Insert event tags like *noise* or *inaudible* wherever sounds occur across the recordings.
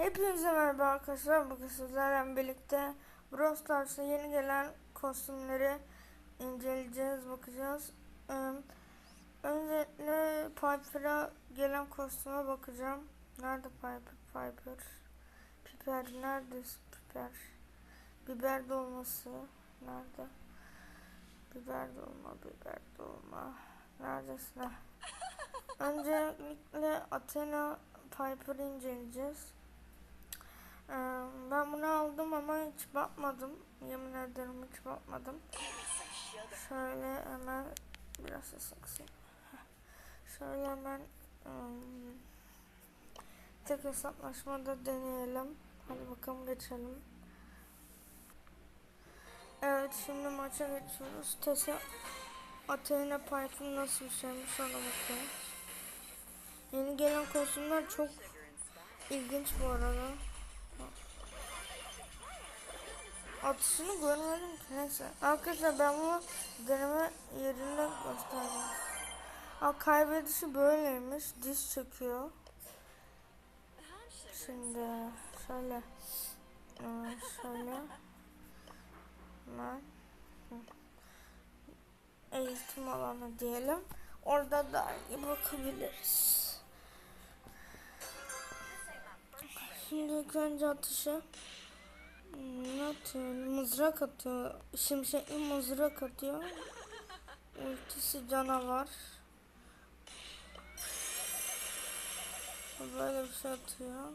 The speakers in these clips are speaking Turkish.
Hepinize merhaba arkadaşlar. Bugün sizlerle birlikte Brawl Stars'a yeni gelen kostümleri inceleyeceğiz, bakacağız. Öncelikle Piper'a gelen kostüme bakacağım. Nerede Piper? Piper. Piper nerede? Piper. Biber dolması. Nerede? Biber dolma, biber dolma. Neredesin? Öncelikle Athena Piper'ı inceleyeceğiz. Ee, ben bunu aldım ama hiç bakmadım. Yemin ederim hiç bakmadım. Şöyle hemen biraz sesini. Şöyle hemen ım, tek hesaplaşmada deneyelim. Hadi bakalım geçelim. Evet şimdi maça geçiyoruz. Tese Athena Piper nasıl bir şeymiş ona bakalım. Yeni gelen kostümler çok ilginç bu arada. Atışını görmedim ki neyse. Arkadaşlar ben bunu deneme yerinde gösterdim. Aa, kaybedişi böyleymiş. Diş çekiyor. Şimdi şöyle. Aa, şöyle. Hı. Eğitim alanı diyelim. Orada da iyi bakabiliriz. Şimdi ilk önce atışı ne atıyor? Mızrak atıyor. Şimşekli mızrak atıyor. Ultisi canavar. Böyle bir şey atıyor.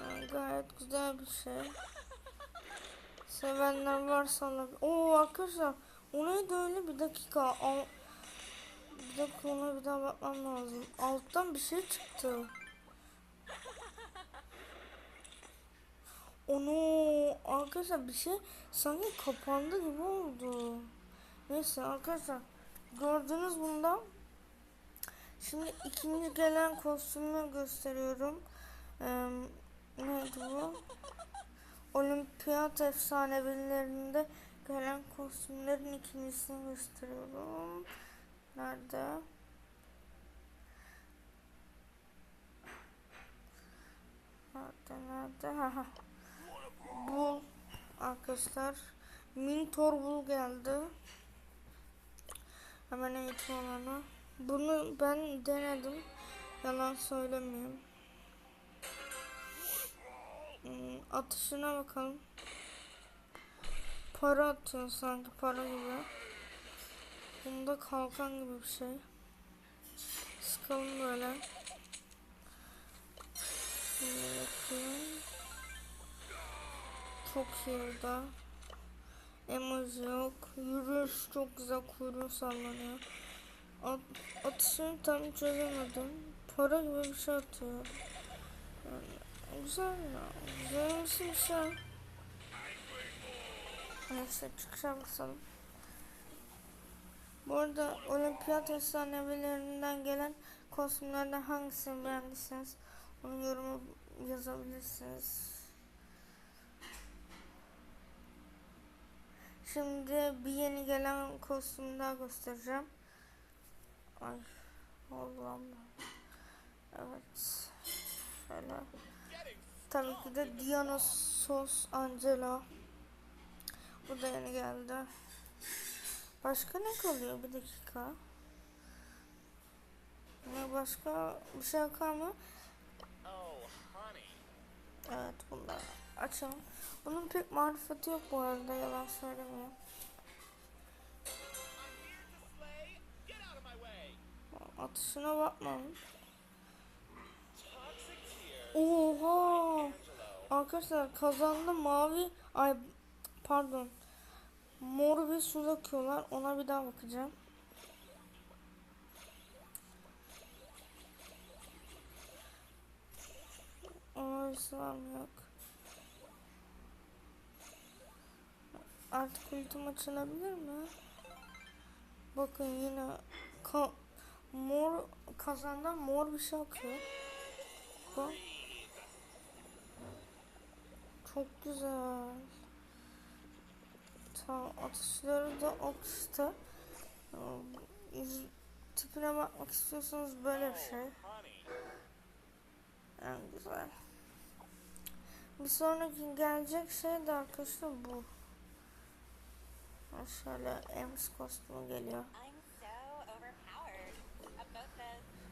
Yani gayet güzel bir şey. Sevenler varsa olabilir. Oo arkadaşlar o neydi öyle bir dakika. Al, bir dakika ona bir daha bakmam lazım. Alttan bir şey çıktı. Onu arkadaşlar bir şey sanki kapandı gibi oldu. Neyse arkadaşlar gördünüz bunda. Şimdi ikinci gelen kostümü gösteriyorum. Ee, neydi bu? Olimpiyat efsanevilerinde gelen kostümlerin ikincisini gösteriyorum. Nerede? Nerede nerede? Bul arkadaşlar. Mintor bul geldi. Hemen eğitim alanı. Bunu ben denedim. Yalan söylemeyeyim. Hmm, atışına bakalım. Para atıyor sanki para gibi. Bunda kalkan gibi bir şey. Sıkalım böyle. Şimdi bakayım. Çok iyi orada. Yok. Yürüyüş çok güzel kuyruğu sallanıyor. At, atışını tam çözemedim. Para gibi bir şey atıyor. Yani, güzel ya. Güzel bir şey. Neyse çıkışa basalım. Bu arada olimpiyat efsanevilerinden gelen kostümlerden hangisini beğendiyseniz onu yoruma yazabilirsiniz. Şimdi bir yeni gelen kostümü daha göstereceğim. Ay Allah'ım. Evet. Şöyle. Tabii ki de Dionysos Angela. Bu da yeni geldi. Başka ne kalıyor? Bir dakika. Ne başka bir şey kalmıyor? Evet bunları açalım. Bunun pek marifeti yok bu arada yalan söylemiyorum. Atışına bakmam. Oha! Arkadaşlar kazandı mavi ay pardon mor bir su döküyorlar ona bir daha bakacağım. Mavisi var mı yok. Artık ultim açılabilir mi? Bakın yine ka mor kazandan mor bir şey akıyor. Bak. Çok güzel. Tamam atışları da okşta. Tipine bakmak istiyorsanız böyle bir şey. En güzel. Bir sonraki gelecek şey de arkadaşlar bu. Şöyle Ems kostümü geliyor.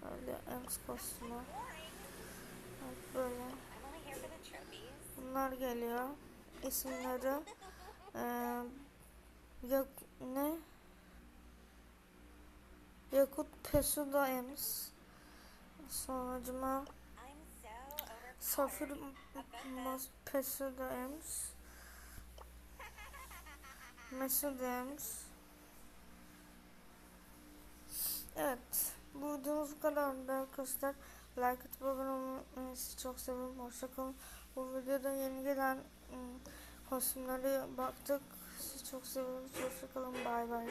Şöyle Ems kostümü. Evet, böyle. Bunlar geliyor. İsimleri *laughs* eee Yak ne? Yakut Pesuda Ems. Sonucuma. Safir Mas Pesuda Ems. Mesut Ems. Evet. Bu videomuz bu kadardı arkadaşlar. Like atıp abone olmayı. Sizi çok seviyorum. Hoşçakalın. Bu videoda yeni gelen ım, kostümlere baktık. Sizi çok seviyoruz. Hoşçakalın. Bay bay.